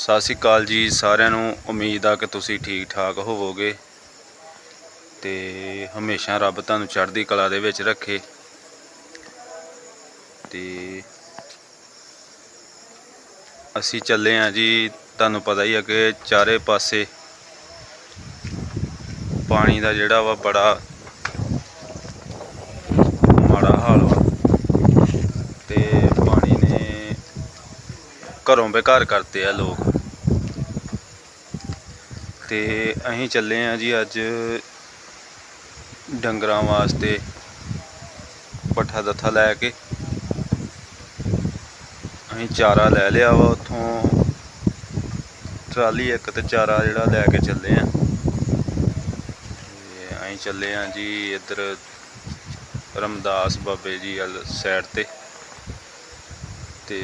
ਸਤਿ ਸ਼੍ਰੀ ਅਕਾਲ ਜੀ ਸਾਰਿਆਂ ਨੂੰ। ਉਮੀਦ ਆ ਕਿ ਤੁਸੀਂ ਠੀਕ ਠਾਕ ਹੋਵੋਗੇ ਤੇ ਹਮੇਸ਼ਾ ਰੱਬ ਤੁਹਾਨੂੰ ਚੜ੍ਹਦੀ ਕਲਾ ਦੇ ਵਿੱਚ ਰੱਖੇ। ਤੇ ਅਸੀਂ ਚੱਲੇ ਆ ਜੀ, ਤੁਹਾਨੂੰ ਪਤਾ ਹੀ ਆ ਕਿ ਚਾਰੇ ਪਾਸੇ ਪਾਣੀ ਦਾ ਜਿਹੜਾ ਵਾ ਬੜਾ ਮਾੜਾ ਹਾਲ ਵਾ। ਤੇ ਪਾਣੀ ਨੇ ਘਰੋਂ ਬੇਕਾਰ ਕਰਤੇ ਆ ਲੋਕ। ਤੇ ਅਸੀਂ ਚੱਲੇ ਆ ਜੀ ਅੱਜ ਡੰਗਰਾਂ ਵਾਸਤੇ ਪੱਠਾ ਦੱਥਾ ਲੈ ਕੇ। ਅਸੀਂ ਚਾਰਾ ਲੈ ਲਿਆ ਵਾ ਉੱਥੋਂ। ਟਰਾਲੀ ਇੱਕ ਤੇ ਚਾਰਾ ਜਿਹੜਾ ਲੈ ਕੇ ਚੱਲੇ ਆ। ਅਸੀਂ ਚੱਲੇ ਆ ਜੀ ਇੱਧਰ ਰਮਦਾਸ ਬਾਬੇ ਜੀ ਵਾਲ ਸਾਈਡ ਤੇ। ਤੇ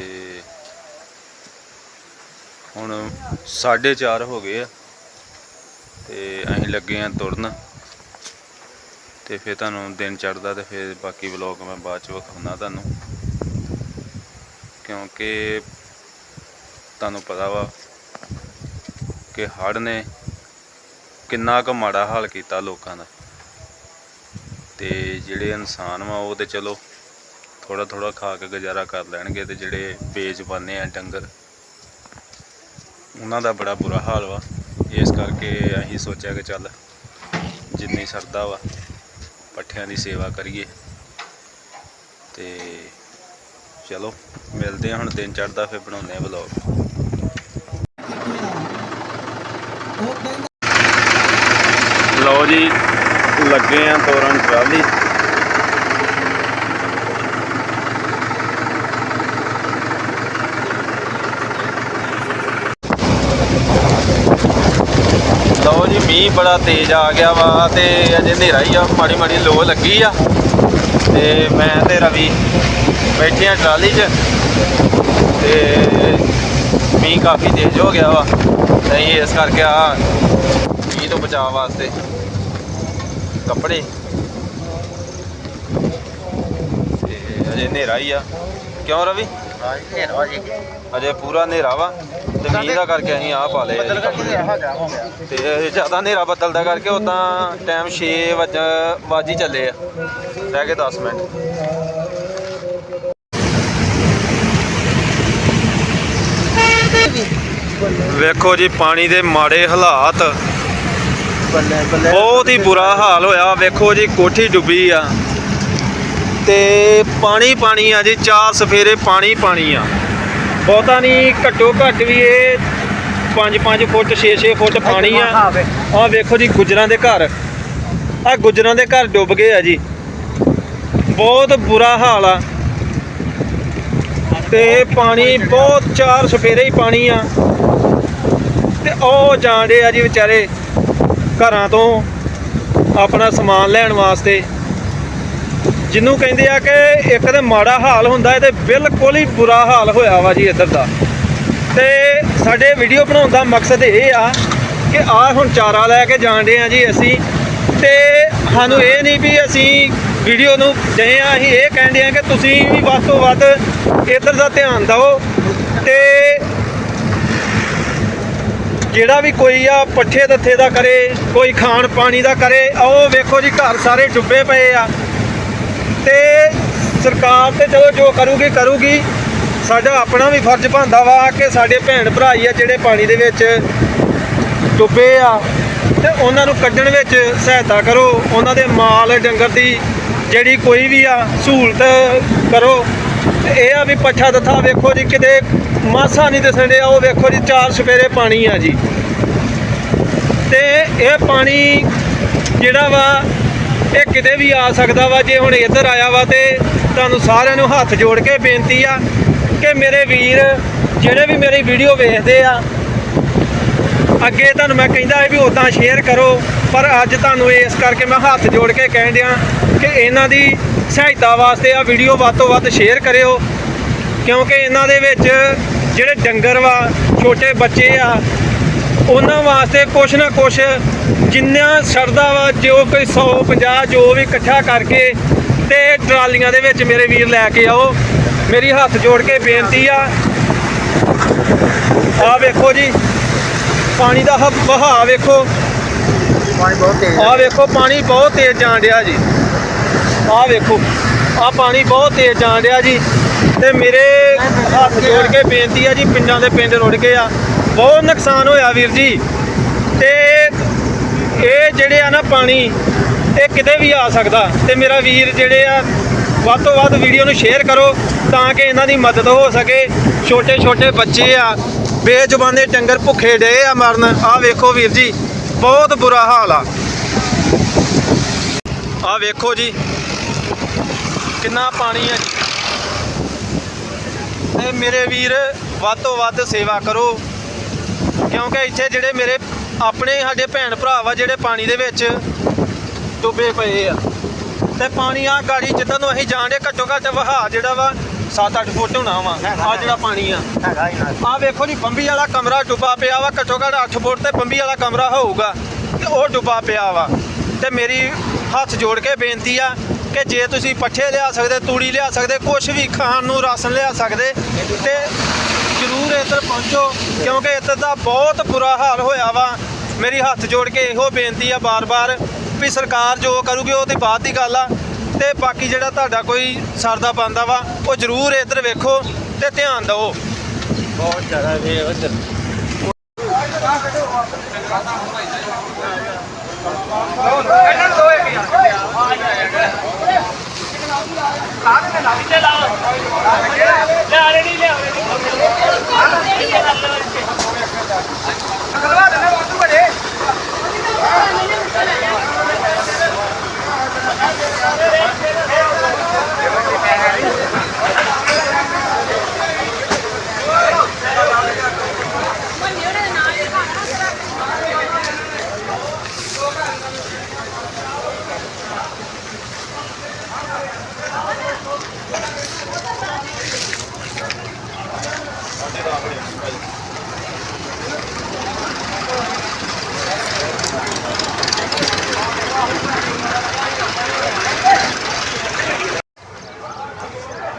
ਹੁਣ 4:30 ਹੋ ਗਏ ਆ। ਤੇ ਅਸੀਂ ਲੱਗੇ ਆ ਤੁਰਨ। ਤੇ ਫਿਰ ਤੁਹਾਨੂੰ ਦਿਨ ਚੜਦਾ ਤੇ ਫਿਰ ਬਾਕੀ ਵਲੌਗ ਮੈਂ ਬਾਅਦ ਚ ਵਿਖਾਉਣਾ ਤੁਹਾਨੂੰ। ਕਿਉਂਕਿ ਤੁਹਾਨੂੰ ਪਤਾ ਵਾ ਕਿ ਹੜ੍ਹ ਨੇ ਕਿੰਨਾ ਕੁ ਮਾੜਾ ਹਾਲ ਕੀਤਾ ਲੋਕਾਂ ਦਾ। ਤੇ ਜਿਹੜੇ ਇਨਸਾਨ ਵਾ ਉਹ ਤੇ ਚਲੋ ਥੋੜਾ ਥੋੜਾ ਖਾ ਕੇ ਗੁਜ਼ਾਰਾ ਕਰ ਲੈਣਗੇ ਤੇ ਜਿਹੜੇ ਬੇਜ਼ਬਾਨੇ ਆ ਡੰਗਰ, ਉਹਨਾਂ ਦਾ ਬੜਾ ਬੁਰਾ ਹਾਲ ਵਾ। ਇਸ ਕਰਕੇ ਅਸੀਂ ਸੋਚਿਆ ਕਿ ਚੱਲ ਜਿੰਨੀ ਸਰਦਾ ਵਾ, ਪੱਠਿਆਂ ਦੀ ਸੇਵਾ ਕਰੀਏ। ਤੇ ਚਲੋ, ਮਿਲਦੇ ਹਾਂ ਹੁਣ ਦਿਨ ਚੜਦਾ ਫਿਰ ਬਣਾਉਂਦੇ ਆ ਵਲੌਗ ਲਓ ਜੀ, ਲੱਗੇ ਆ ਤੋਰਨ ਟਰਾਲੀ। ਮੀਂਹ ਬੜਾ ਤੇਜ਼ ਆ ਗਿਆ ਵਾ ਤੇ ਅਜੇ ਹਨੇਰਾ ਹੀ ਆ, ਮਾੜੀ ਮਾੜੀ ਲੋ ਲੱਗੀ ਆ। ਤੇ ਮੈਂ ਤੇ ਰਵੀ ਬੈਠੇ ਆ ਟਰਾਲੀ 'ਚ ਤੇ ਮੀਂਹ ਕਾਫੀ ਤੇਜ਼ ਹੋ ਗਿਆ ਵਾ। ਤੇ ਅਸੀਂ ਇਸ ਕਰਕੇ ਆ ਮੀਂਹ ਤੋਂ ਬਚਾਅ ਵਾਸਤੇ ਕੱਪੜੇ। ਤੇ ਅਜੇ ਹਨੇਰਾ ਹੀ ਆ। ਕਿਉਂ ਰਵੀ? ਅਜੇ ਪੂਰਾ ਹਨੇਰਾ ਵਾ ਤੇ ਮੀਂਹ ਦਾ ਕਰਕੇ ਅਸੀਂ ਆ ਪਾ ਲਏ ਆ ਜੀ। ਕੱਪੜੇ ਤੇ ਇਹ ਜ਼ਿਆਦਾ ਹਨੇਰਾ ਬੱਦਲ ਦਾ ਕਰਕੇ ਉਦਾਂ ਟਾਈਮ 6 ਵਜ ਵੱਜ ਚੱਲੇ ਆ। ਰਹਿ ਗਏ 10 ਮਿੰਟ। ਵੇਖੋ ਜੀ ਪਾਣੀ ਦੇ ਮਾੜੇ ਹਾਲਾਤ। ਬੱਲੇ ਬੱਲੇ ਬਹੁਤ ਹੀ ਬੁਰਾ ਹਾਲ ਹੋਇਆ। ਵੇਖੋ ਜੀ ਕੋਠੀ ਡੁੱਬੀ ਆ। ਤੇ ਪਾਣੀ ਪਾਣੀ ਆ ਜੀ ਚਾਰ ਸਫੇਰੇ ਪਾਣੀ ਪਾਣੀ ਆ। ਬਹੁਤਾ ਨਹੀਂ ਘੱਟੋ ਘੱਟ ਵੀ ਇਹ 5-5 ਫੁੱਟ 6-6 ਫੁੱਟ ਪਾਣੀ ਆ। ਆ ਵੇਖੋ ਜੀ ਗੁਜਰਾਂ ਦੇ ਘਰ। ਆ ਗੁਜਰਾਂ ਦੇ ਘਰ ਡੁੱਬ ਗਏ ਆ ਜੀ। ਬਹੁਤ ਬੁਰਾ ਹਾਲ ਆ। ਤੇ ਪਾਣੀ ਬਹੁਤ ਚਾਰ ਸਫੇਰੇ ਹੀ ਪਾਣੀ ਆ। ਤੇ ਉਹ ਜਾਂਦੇ ਆ ਜੀ ਵਿਚਾਰੇ ਘਰਾਂ ਤੋਂ ਆਪਣਾ ਸਮਾਨ ਲੈਣ ਵਾਸਤੇ। ਜਿਹਨੂੰ ਕਹਿੰਦੇ ਆ ਕਿ ਇੱਕ ਤੇ ਮਾੜਾ ਹਾਲ ਹੁੰਦਾ ਹੈ ਤੇ ਬਿਲਕੁਲ ਹੀ ਬੁਰਾ ਹਾਲ ਹੋਇਆ ਵਾ ਜੀ ਇੱਧਰ ਦਾ। ਤੇ ਸਾਡੇ ਵੀਡੀਓ ਬਣਾਉਣ ਦਾ ਮਕਸਦ ਇਹ ਆ ਕਿ ਆ ਹੁਣ ਚਾਰਾ ਲੈ ਕੇ ਜਾਣਦੇ ਆ ਜੀ ਅਸੀਂ। ਤੇ ਸਾਨੂੰ ਇਹ ਨਹੀਂ ਵੀ ਅਸੀਂ ਵੀਡੀਓ ਨੂੰ ਜਏ ਆ, ਅਸੀਂ ਇਹ ਕਹਿੰਦੇ ਆ ਕਿ ਤੁਸੀਂ ਵੀ ਵੱਧ ਤੋਂ ਵੱਧ ਇੱਧਰ ਦਾ ਧਿਆਨ ਦਿਓ। ਤੇ ਜਿਹੜਾ ਵੀ ਕੋਈ ਆ ਪੱਠੇ ਦੱਥੇ ਦਾ ਕਰੇ, ਕੋਈ ਖਾਣ ਪਾਣੀ ਦਾ ਕਰੇ, ਉਹ ਵੇਖੋ ਜੀ ਘਰ ਸਾਰੇ ਡੁੱਬੇ ਪਏ ਆ। ਤੇ ਸਰਕਾਰ ਤੇ ਚਲੋ ਜੋ ਕਰੂਗੀ ਕਰੂਗੀ। ਸਾਡਾ ਆਪਣਾ ਵੀ ਫਰਜ਼ ਬਣਦਾ ਵਾ ਕਿ ਸਾਡੇ ਭੈਣ ਭਰਾ ਹੀ ਆ ਜਿਹੜੇ ਪਾਣੀ ਦੇ ਵਿੱਚ ਡੁੱਬੇ ਆ। ਤੇ ਉਹਨਾਂ ਨੂੰ ਕੱਢਣ ਵਿੱਚ ਸਹਾਇਤਾ ਕਰੋ। ਉਹਨਾਂ ਦੇ ਮਾਲ, ਡੰਗਰ ਦੀ ਜਿਹੜੀ ਕੋਈ ਵੀ ਆ, ਸਹੂਲਤ ਕਰੋ। ਤੇ ਇਹ ਆ ਵੀ ਪੱਠਾ ਦੱਥਾ ਵੇਖੋ ਜੀ, ਕਿਤੇ ਮਾਸਾ ਨਹੀਂ ਦਿਸਣ ਡਿਆ, ਉਹ ਵੇਖੋ ਜੀ, ਚਾਰ ਸਪੇਰੇ ਪਾਣੀ ਆ ਜੀ। ਤੇ ਇਹ ਪਾਣੀ ਜਿਹੜਾ ਵਾ ਇਹ ਕਿਤੇ ਵੀ ਆ ਸਕਦਾ ਵਾ, ਜੇ ਹੁਣ ਇੱਧਰ ਆਇਆ ਵਾ ਤੇ ਤੁਹਾਨੂੰ ਸਾਰਿਆਂ ਨੂੰ ਹੱਥ ਜੋੜ ਕੇ ਬੇਨਤੀ ਆ ਕਿ ਮੇਰੇ ਵੀਰ ਜਿਹੜੇ ਵੀ ਮੇਰੀ ਵੀਡੀਓ ਵੇਖਦੇ ਆ, ਅੱਗੇ ਤੁਹਾਨੂੰ ਮੈਂ ਕਹਿੰਦਾ ਇਹ ਵੀ ਉਦਾਂ ਸ਼ੇਅਰ ਕਰੋ, ਪਰ ਅੱਜ ਤੁਹਾਨੂੰ ਇਸ ਕਰਕੇ ਮੈਂ ਹੱਥ ਜੋੜ ਕੇ ਕਹਿਣ ਦਿਆਂ ਕਿ ਇਹਨਾਂ ਦੀ ਸਹਾਇਤਾ ਵਾਸਤੇ ਆ ਵੀਡੀਓ ਵੱਧ ਤੋਂ ਵੱਧ ਸ਼ੇਅਰ ਕਰਿਓ, ਕਿਉਂਕਿ ਇਹਨਾਂ ਦੇ ਵਿੱਚ ਜਿਹੜੇ ਡੰਗਰ ਵਾ, ਛੋਟੇ ਬੱਚੇ ਆ, ਉਹਨਾਂ ਵਾਸਤੇ ਕੁਛ ਨਾ ਕੁਛ ਜਿੰਨਾ ਸਰਦਾ ਵਾ, ਜੋ ਕੋਈ 100 50 ਜੋ ਵੀ ਇਕੱਠਾ ਕਰਕੇ ਤੇ ਟਰਾਲੀਆਂ ਦੇ ਵਿੱਚ ਮੇਰੇ ਵੀਰ ਲੈ ਕੇ ਆਓ। ਮੇਰੀ ਹੱਥ ਜੋੜ ਕੇ ਬੇਨਤੀ ਆ। ਆ ਵੇਖੋ ਜੀ, ਪਾਣੀ ਦਾ ਹ- ਵਹਾਅ ਵੇਖੋ। ਪਾਣੀ ਬਹੁਤ ਤੇਜ਼ ਆ ਵੇਖੋ, ਪਾਣੀ ਬਹੁਤ ਤੇਜ਼ ਜਾਣ ਡਿਆ ਜੀ। ਆ ਵੇਖੋ, ਆ ਪਾਣੀ ਬਹੁਤ ਤੇਜ਼ ਜਾਣ ਡਿਆ ਜੀ। ਤੇ ਮੇਰੇ ਹੱਥ ਜੋੜ ਕੇ ਬੇਨਤੀ ਆ ਜੀ, ਪਿੰਡਾਂ ਦੇ ਪਿੰਡ ਰੁੜ ਗਏ ਆ। ਬਹੁਤ ਨੁਕਸਾਨ ਹੋਇਆ ਵੀਰ ਜੀ। ਇਹ ਜਿਹੜੇ ਆ ਨਾ ਪਾਣੀ, ਇਹ ਕਿਤੇ ਵੀ ਆ ਸਕਦਾ। ਤੇ ਮੇਰਾ ਵੀਰ ਜਿਹੜੇ ਆ, ਵੱਧ ਤੋਂ ਵੱਧ ਵੀਡੀਓ ਨੂੰ ਸ਼ੇਅਰ ਕਰੋ ਤਾਂ ਕਿ ਇਹਨਾਂ ਦੀ ਮਦਦ ਹੋ ਸਕੇ। ਛੋਟੇ ਛੋਟੇ ਬੱਚੇ ਆ, ਬੇਜ਼ੁਬਾਨੇ ਡੰਗਰ ਭੁੱਖੇ ਡੇ ਆ ਮਰਨ। ਆ ਵੇਖੋ ਵੀਰ ਜੀ, ਬਹੁਤ ਬੁਰਾ ਹਾਲ ਆ। ਆ ਵੇਖੋ ਜੀ, ਕਿੰਨਾ ਪਾਣੀ ਆ ਜੀ। ਤੇ ਮੇਰੇ ਵੀਰ ਵੱਧ ਤੋਂ ਵੱਧ ਸੇਵਾ ਕਰੋ, ਕਿਉਂਕਿ ਇੱਥੇ ਜਿਹੜੇ ਮੇਰੇ ਆਪਣੇ ਸਾਡੇ ਭੈਣ ਭਰਾ ਵਾ ਜਿਹੜੇ ਪਾਣੀ ਦੇ ਵਿੱਚ ਡੁੱਬੇ ਪਏ ਆ। ਤੇ ਪਾਣੀ ਆ ਗਾੜੀ ਜਿੱਦਾਂ ਨੂੰ ਅਸੀਂ ਜਾਣਦੇ ਘੱਟੋ ਘੱਟ ਵਹਾ ਜਿਹੜਾ ਵਾ 7-8 ਫੁੱਟ ਹੋਣਾ ਵਾ ਆ ਜਿਹੜਾ ਪਾਣੀ ਆ। ਆ ਵੇਖੋ ਜੀ, ਬੰਬੀ ਵਾਲਾ ਕਮਰਾ ਡੁੱਬਾ ਪਿਆ ਵਾ ਘੱਟੋ ਘੱਟ 8 ਫੁੱਟ ਤੇ ਬੰਬੀ ਵਾਲਾ ਕਮਰਾ ਹੋਊਗਾ ਤੇ ਉਹ ਡੁੱਬਾ ਪਿਆ ਵਾ। ਤੇ ਮੇਰੀ ਹੱਥ ਜੋੜ ਕੇ ਬੇਨਤੀ ਆ ਕਿ ਜੇ ਤੁਸੀਂ ਪੱਠੇ ਲਿਆ ਸਕਦੇ ਤੂੜੀ ਲਿਆ ਸਕਦੇ ਕੁਝ ਵੀ ਖਾਣ ਨੂੰ ਰਾਸ਼ਨ ਲਿਆ ਸਕਦੇ ਤੇ ਜ਼ਰੂਰ ਇੱਧਰ ਪਹੁੰਚੋ ਕਿਉਂਕਿ ਇੱਧਰ ਦਾ ਬਹੁਤ ਬੁਰਾ ਹਾਲ ਹੋਇਆ ਵਾ। ਮੇਰੀ ਹੱਥ ਜੋੜ ਕੇ ਇਹੋ ਬੇਨਤੀ ਆ ਬਾਰ-ਬਾਰ ਵੀ ਸਰਕਾਰ ਜੋ ਕਰੂਗੀ ਉਹ ਤੇ ਬਾਅਦ ਦੀ ਗੱਲ ਆ। ਤੇ ਬਾਕੀ ਜਿਹੜਾ ਤੁਹਾਡਾ ਕੋਈ ਸਰਦਾ ਬੰਦਾ ਵਾ ਉਹ ਜ਼ਰੂਰ ਇੱਧਰ ਵੇਖੋ ਤੇ ਧਿਆਨ ਦਿਓ। ਬਹੁਤ ਜ਼ਿਆਦਾ ਵੇ ਉਧਰ। ரெடி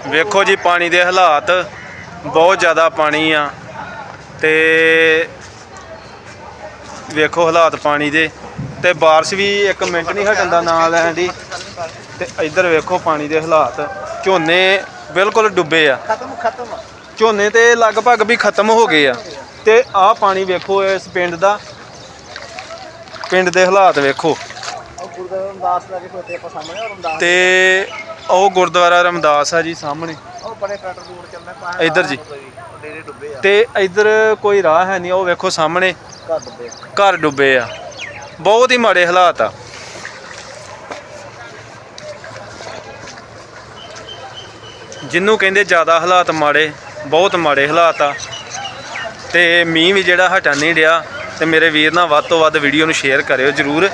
ਵੇਖੋ ਜੀ ਪਾਣੀ ਦੇ ਹਾਲਾਤ ਬਹੁਤ ਜ਼ਿਆਦਾ ਪਾਣੀ ਆ ਤੇ ਵੇਖੋ ਹਾਲਾਤ ਪਾਣੀ ਦੇ ਤੇ ਬਾਰਿਸ਼ ਵੀ ਇੱਕ ਮਿੰਟ ਨਹੀਂ ਹਟਣ ਦਾ ਨਾਂ ਲੈਣ ਦੀ ਤੇ ਇੱਧਰ ਵੇਖੋ ਪਾਣੀ ਦੇ ਹਾਲਾਤ ਝੋਨੇ ਬਿਲਕੁਲ ਡੁੱਬੇ ਆ। ਖਤਮ ਖਤਮ। ਝੋਨੇ ਤੇ ਲਗਭਗ ਵੀ ਖਤਮ ਹੋ ਗਏ ਆ ਤੇ ਆਹ ਪਾਣੀ ਵੇਖੋ ਇਸ ਪਿੰਡ ਦਾ ਪਿੰਡ ਦੇ ਹਾਲਾਤ ਵੇਖੋ। ਤੇ ਉਹ ਗੁਰਦੁਆਰਾ ਰਮਦਾਸ ਆ ਜੀ ਸਾਹਮਣੇ। ਉਹ ਬੜੇ ਟਰੈਕਟਰ ਦੂਰ ਚੱਲਦਾ ਇੱਧਰ ਜੀ। ਡੇਰੇ ਡੁੱਬੇ ਆ। ਤੇ ਇੱਧਰ ਕੋਈ ਰਾਹ ਹੈ ਨਹੀਂ ਉਹ ਵੇਖੋ ਸਾਹਮਣੇ। ਘਰ ਡੁੱਬੇ ਘਰ ਡੁੱਬੇ ਆ। ਬਹੁਤ ਹੀ ਮਾੜੇ ਹਾਲਾਤ ਆ। ਜਿੰਨੂੰ ਕਹਿੰਦੇ ਜ਼ਿਆਦਾ ਹਾਲਾਤ ਮਾੜੇ ਬਹੁਤ ਮਾੜੇ ਹਾਲਾਤ ਆ। ਤੇ ਮੀਂਹ ਵੀ ਜਿਹੜਾ ਹਟਣ ਨਹੀਂ ਡਿਆ ਤੇ ਮੇਰੇ ਵੀਰ ਨਾਲ ਵੱਧ ਤੋਂ ਵੱਧ ਵੀਡੀਓ ਨੂੰ ਸ਼ੇਅਰ ਕਰਿਓ ਜਰੂਰ।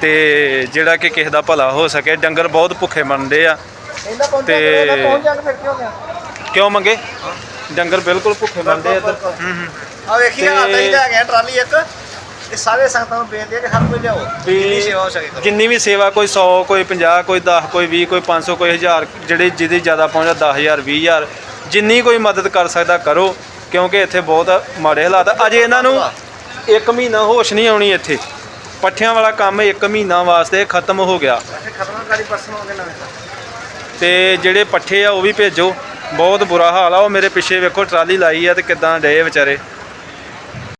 ਤੇ ਜਿਹੜਾ ਕਿ ਕਿਸੇ ਦਾ ਭਲਾ ਹੋ ਸਕੇ ਡੰਗਰ ਬਹੁਤ ਭੁੱਖੇ ਮਰਦੇ ਆ। ਤੇ- ਕਿਉਂ ਮੰਗੇ? ਡੰਗਰ ਬਿਲਕੁਲ ਭੁੱਖੇ ਮਰਦੇ ਆ ਇੱਧਰ। ਹੂੰ ਹੂੰ। ਆ ਵੇਖੀ ਆ ਤਾਂ ਹੀ ਲੈ ਗਿਆ ਟਰਾਲੀ ਇੱਕ। ਇਹ ਸਾਰੇ ਸੰਗਤਾਂ ਨੂੰ ਬੇਨਤੀ ਹੈ ਕਿ ਹਰ ਕੋਈ ਲਿਆਓ ਜਿੰਨੀ ਸੇਵਾ ਹੋ ਸਕੇ ਜਿੰਨੀ ਵੀ ਸੇਵਾ ਕੋਈ 100 ਕੋਈ 50 ਕੋਈ 10 ਕੋਈ 20 ਕੋਈ 500 ਕੋਈ 1000 ਜਿਹੜੇ ਜਿਹਦੀ ਜ਼ਿਆਦਾ ਪਹੁੰਚਦਾ 10000 20000 ਜਿੰਨੀ ਕੋਈ ਮਦਦ ਕਰ ਸਕਦਾ ਕਰੋ ਕਿਉਂਕਿ ਇੱਥੇ ਬਹੁਤ ਮਾੜੇ ਹਾਲਾਤ। ਅਜੇ ਇਹਨਾਂ ਨੂੰ ਇੱਕ ਮਹੀਨਾ ਹੋਸ਼ ਨਹੀਂ ਆਉਣੀ ਇੱਥੇ। ਪੱਠਿਆਂ ਵਾਲਾ ਕੰਮ ਇੱਕ ਮਹੀਨਾ ਵਾਸਤੇ ਖਤਮ ਹੋ ਗਿਆ। ਖਤਮ ਕਰੀ ਪਰਸਨ ਹੋ ਗਏ ਨਵੇਂ ਤੇ ਜਿਹੜੇ ਪੱਠੇ ਆ ਉਹ ਵੀ ਭੇਜੋ। ਬਹੁਤ ਬੁਰਾ ਹਾਲ ਆ ਉਹ ਮੇਰੇ ਪਿੱਛੇ ਵੇਖੋ ਟਰਾਲੀ ਲਾਈ ਆ ਤੇ ਕਿਦਾਂ ਡਏ ਵਿਚਾਰੇ।